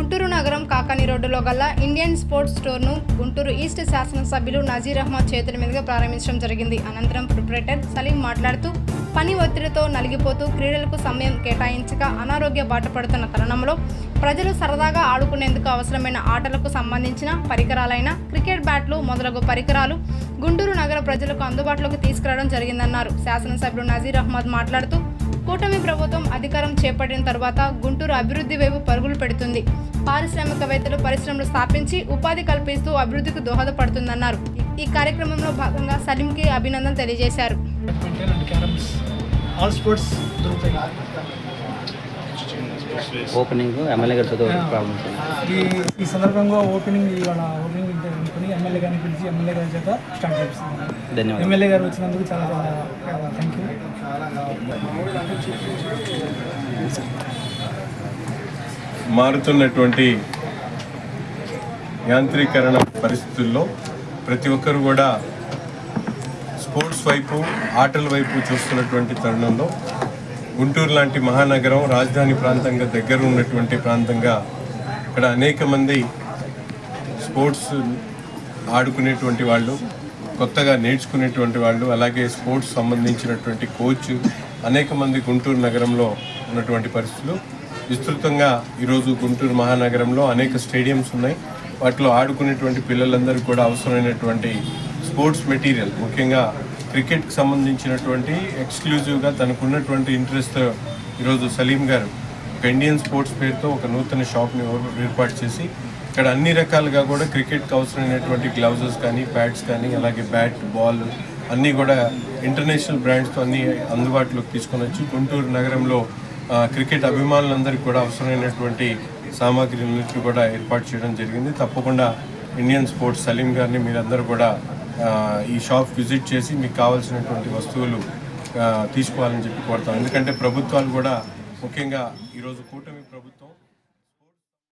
గుంటూరు నగరం కాకాని రోడ్డులో గల ఇండియన్ స్పోర్ట్స్ స్టోర్ను గుంటూరు ఈస్ట్ శాసనసభ్యులు నజీర్ అహ్మద్ చేతుల మీదుగా ప్రారంభించడం జరిగింది. అనంతరం ప్రొపరేటర్ సలీం మాట్లాడుతూ పని ఒత్తిడితో నలిగిపోతూ క్రీడలకు సమయం కేటాయించక అనారోగ్య బాట పడుతున్న తరుణంలో ప్రజలు సరదాగా ఆడుకునేందుకు అవసరమైన ఆటలకు సంబంధించిన పరికరాలైన క్రికెట్ బ్యాట్లు మొదలగు పరికరాలు గుంటూరు నగర ప్రజలకు అందుబాటులోకి తీసుకురావడం జరిగిందన్నారు. శాసనసభ్యుడు నజీర్ అహ్మద్ మాట్లాడుతూ కూటమి ప్రభుత్వం అధికారం చేపట్టిన తర్వాత గుంటూరు అభివృద్ధి వైపు పరుగులు పెడుతుంది. పారిశ్రామికవేత్తలు పరిశ్రమలు స్థాపించి ఉపాధి కల్పిస్తూ అభివృద్ధికి దోహదపడుతుందన్నారు. ఈ కార్యక్రమంలో భాగంగా సలీంకి అభినందన తెలియజేశారు. ఓపెనింగ్ ఎమ్మెల్యే గారితో ప్రాబ్లమ్స్ ఈ ఈ సందర్భంగా ఓపెనింగ్ ఇవాళ ఓపెనింగ్ అనుకుని ఎమ్మెల్యే గారిని పిలిచి ఎమ్మెల్యే గారి చేత స్టార్ట్ చేస్తున్నాను ధన్యవాదాలు. ఎమ్మెల్యే గారు వచ్చినందుకు చాలా చాలా థ్యాంక్ యూ మారుతున్నటువంటి యాంత్రీకరణ పరిస్థితుల్లో ప్రతి ఒక్కరు కూడా స్పోర్ట్స్ వైపు ఆటల వైపు చూస్తున్నటువంటి తరుణంలో గుంటూరు లాంటి మహానగరం రాజధాని ప్రాంతంగా దగ్గర ఉన్నటువంటి ప్రాంతంగా ఇక్కడ అనేక మంది స్పోర్ట్స్ ఆడుకునేటువంటి వాళ్ళు కొత్తగా నేర్చుకునేటువంటి వాళ్ళు అలాగే స్పోర్ట్స్ సంబంధించినటువంటి కోచ్ అనేక మంది గుంటూరు నగరంలో ఉన్నటువంటి పరిస్థితులు. విస్తృతంగా ఈరోజు గుంటూరు మహానగరంలో అనేక స్టేడియంస్ ఉన్నాయి. వాటిలో ఆడుకునేటువంటి పిల్లలందరికీ కూడా అవసరమైనటువంటి స్పోర్ట్స్ మెటీరియల్ ముఖ్యంగా క్రికెట్కి సంబంధించినటువంటి ఎక్స్క్లూజివ్గా తనకున్నటువంటి ఇంట్రెస్ట్ ఈరోజు సలీం గారు ఒక ఇండియన్ స్పోర్ట్స్ పేరుతో ఒక నూతన షాప్ని ఏర్పాటు చేసి ఇక్కడ అన్ని రకాలుగా కూడా క్రికెట్కి అవసరమైనటువంటి గ్లౌజెస్ కానీ ప్యాడ్స్ కానీ అలాగే బ్యాట్ బాల్ అన్నీ కూడా ఇంటర్నేషనల్ బ్రాండ్స్తో అన్ని అందుబాటులోకి తీసుకొని వచ్చి గుంటూరు నగరంలో క్రికెట్ అభిమానులందరికీ కూడా అవసరమైనటువంటి సామాగ్రిలన్నింటినీ కూడా ఏర్పాటు చేయడం జరిగింది. తప్పకుండా ఇండియన్ స్పోర్ట్స్ సలీం గారిని మీరందరూ కూడా ఈ షాప్ విజిట్ చేసి మీకు కావాల్సినటువంటి వస్తువులు తీసుకోవాలని చెప్పి కోరుతాం. ఎందుకంటే ప్రభుత్వాలు కూడా ముఖ్యంగా ఈరోజు కూటమి